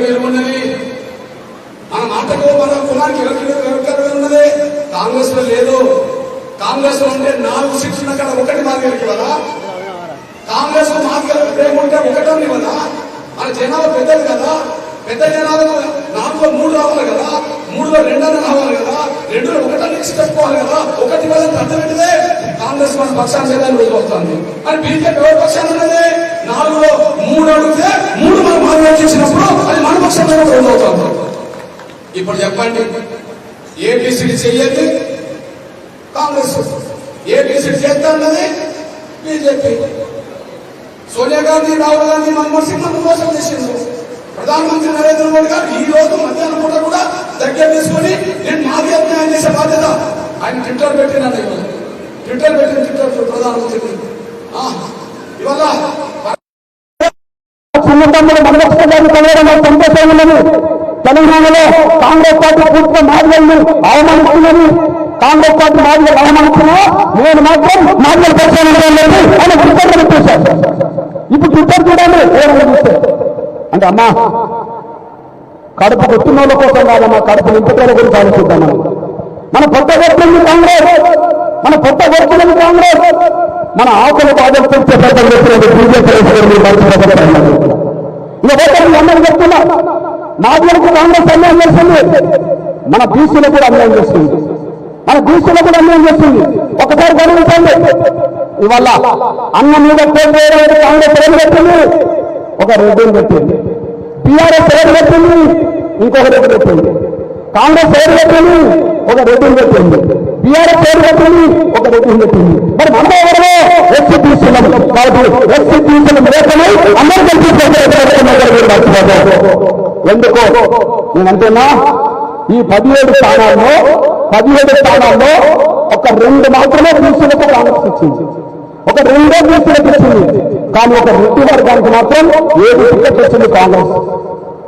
విలువ మన మాటకు మన కులానికి ఎవరికి ఉన్నది. కాంగ్రెస్లో లేదు. కాంగ్రెస్లో ఉంటే నాలుగు సీట్స్ ఉన్న కదా ఒకటి మార్గానికి కదా కాంగ్రెస్లో ప్రేమ ఉంటే ఒకటో కదా మన జనాభా పెద్దది కదా. పెద్ద జనాభా నాలుగులో మూడు రావాలి కదా. మూడులో రెండన్న ఒకటని కదా? ఒకటి వల్ల అర్థమైనదే కాంగ్రెస్ మన పక్షాన్ని లేదని రోజుకొస్తుంది అని బీజేపీ ఎవరి పక్షాన్ని ఉన్నది? నాలుగులో మూడు అడిగితే మూడు మనం ఆలోచించినప్పుడు అది మన పక్షంలో రోజు అవుతుంది. ఇప్పుడు చెప్పండి ఏబిసిడి చెయ్యండి కాంగ్రెస్ ఏబిసిడి చేస్తా అన్నది బీజేపీ. సోనియా గాంధీ రాహుల్ గాంధీ మన్మోహన్ సింగ్ మనం మోసం చేసిండు ప్రధానమంత్రి నరేంద్ర మోడీ గారు ఈ రోజు మధ్యాహ్నం పూట కూడా దగ్గర తీసుకొని నేను మాది అన్యాయం చేసే బాధ్యత ఆయన ట్విట్టర్ పెట్టినాడు ఇవాళ ట్విట్టర్ పెట్టిన ట్విట్టర్ ప్రధానమంత్రి ఇవాళ చిన్న తమ్ముడు మనలక్ష్మి గారిని తెలంగాణలో కాంగ్రెస్ పార్టీ పూర్తిగా మాదిగలను అవమానిస్తున్నది కాంగ్రెస్ పార్టీ మాదిగలు అవమానిస్తున్నా నేను మాత్రం మాదిగల పరిశ్రమ ఆయన ట్విట్టర్ చూశాను ఇప్పుడు ట్విట్టర్ చూడండి అంటే అమ్మా కడుపు కొట్టిన వాళ్ళ కోసం కాదమ్మా కడుపు నింపుకోవడం గురించి ఆలోచిద్దామని మన. మన కొత్త కొడుతుంది కాంగ్రెస్. మన కొత్త కొడుతున్నది కాంగ్రెస్. మన ఆకుల బాధలు పెంచే పెద్ద వ్యక్తులు బీజేపీ ఇక పోతే మీ చెప్తున్నా మాదిలకు కాంగ్రెస్ అన్యాయం చేస్తుంది. మన బీసీలకు కూడా అన్యాయం చేస్తుంది. మన బీసీలకు కూడా అన్యాయం చేస్తుంది. ఒకసారి గమనించండి ఇవాళ అన్న మీద కాంగ్రెస్ ఏం పెట్టింది? ఒక రెడ్డిని పెట్టింది. టీఆర్ఎస్ ఏడు పెట్టింది? ఇంకొక రెడ్డి పెట్టింది. కాంగ్రెస్ ఏడు పెట్టింది? ఒక రెడ్డిని పెట్టింది టీఆర్ఎస్ పేరు పెట్టింది ఒక రెడ్డిని పెట్టింది మరి మనం ఎవరో ఎస్సీ తీసుకున్నాం కాబట్టి ఎస్సీ తీసుకున్న లేకమై అందరూ కలిసి మర్చిపోతారు? ఎందుకో? నేనంటున్నా ఈ పదిహేడు స్థానాల్లో పదిహేడు స్థానాల్లో ఒక రెండు మాత్రమే బీసీలకు కాంగ్రెస్ ఇచ్చింది. ఒక రెండో బీసీలకు ఇచ్చింది. కానీ ఒక రెడ్డి వర్గానికి మాత్రం ఏడు టికెట్ వచ్చింది కాంగ్రెస్.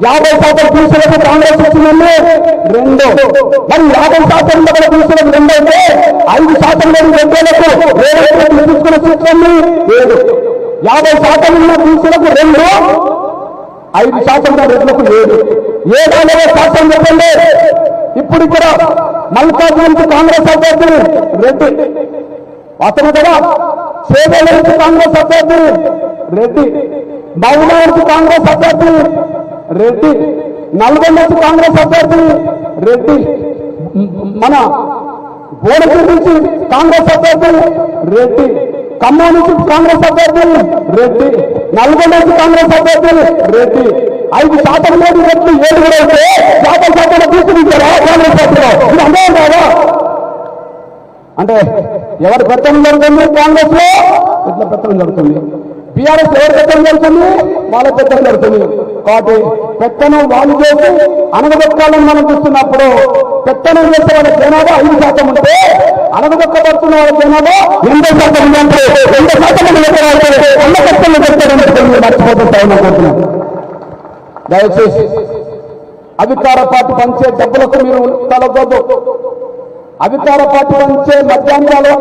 యాభై శాతం పురుషులకు కాంగ్రెస్ ఇచ్చిందండి రెండో. మరి యాభై శాతం ఉన్న పురుషులకు బీసీలకు రెండు అయితే ఐదు శాతం లేని రెడ్డిలకు రేవంత్ రెడ్డి తీసుకున్న సీట్లన్నీ ఏడు యాభై శాతం ఉన్న పురుషులకు రెండు ఐదు శాతం ఉన్న రెడ్లకు ఏడు ఏడు శాతం చెప్పండి? ఇప్పుడు కూడా మల్లికార్జున కాంగ్రెస్ అభ్యర్థి రెడ్డి. అతను కూడా చేవేల కాంగ్రెస్ అభ్యర్థి రెడ్డి. మౌనానికి కాంగ్రెస్ అభ్యర్థి రెడ్డి. నల్గొండ కాంగ్రెస్ అభ్యర్థిని రెడ్డి. మన బోడగిరి నుంచి కాంగ్రెస్ అభ్యర్థి రెడ్డి. ఖమ్మం నుంచి కాంగ్రెస్ అభ్యర్థులు రెడ్డి. నల్గొండ నుంచి కాంగ్రెస్ అభ్యర్థులు రెడ్డి. ఐదు శాతం లేదు రెడ్డి ఏడుగురు అయితే శాతం శాతం తీసుకుంటారా కాంగ్రెస్ పార్టీలో ఇది అన్యాయం కాదా అంటే ఎవరి పెత్తనం జరుగుతుంది కాంగ్రెస్లో ఇట్లా పెత్తనం జరుగుతుంది. బీఆర్ఎస్ ఎవరు పెత్తనం జరుగుతుంది వాళ్ళ పెత్తనం జరుగుతుంది కాబట్టి పెత్తనం వాళ్ళు చేసి అనగదొక్కాలని మనం చూస్తున్నప్పుడు పెత్తనం చేసే వాళ్ళ జనాభా ఐదు శాతం ఉంటే అనగదొక్కబడుతున్న వాళ్ళ జనాభా ఎనభై శాతం ఉందంటే ఎనభై శాతం ఎక్కడ వంద కష్టంలో చెప్తారని మర్చిపోతుంటామని దయచేసి అధికార పార్టీ పంచే డబ్బులకు మీరు తలగొద్దు అధికార పార్టీ పంచే మధ్యాహ్నాలు